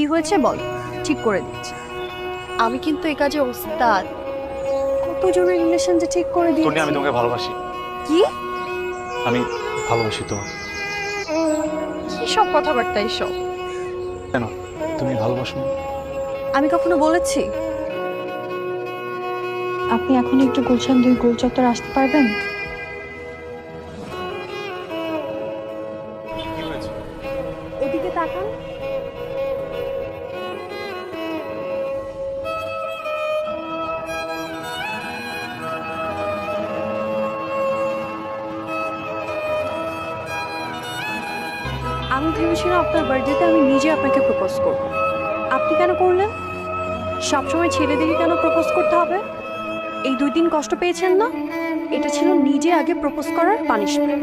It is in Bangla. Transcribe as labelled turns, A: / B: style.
A: কি হয়েছে বল? ঠিক করে দিচ্ছি। আমি কিন্তু এই কাজে ওস্তাদ। কতজনের রিলেশন যে ঠিক করে দিচ্ছি
B: আমি তোমাকে ভালোবাসি।
A: কি?
B: আমি ভালোবাসি তোমাকে
A: কি সব কথাবার্তা এসব?
B: কেন? তুমি ভালোবাসো
A: আমি কখনো বলেছি?
C: আপনি এখন একটু গুলশান দুই গোল চত্বর আসতে পারবেন?
B: কি
A: ওদিকে তাকান। আমি ভেবেছিলাম আপনার বার্থডেতে আমি নিজে আপনাকে প্রপোজ করব। আপনি কেন করলেন? সবসময় ছেলেদেরকে কেন প্রপোজ করতে হবে? এই দুই দিন কষ্ট পেয়েছেন না? এটা ছিল নিজে আগে প্রপোজ করার পানিশমেন্ট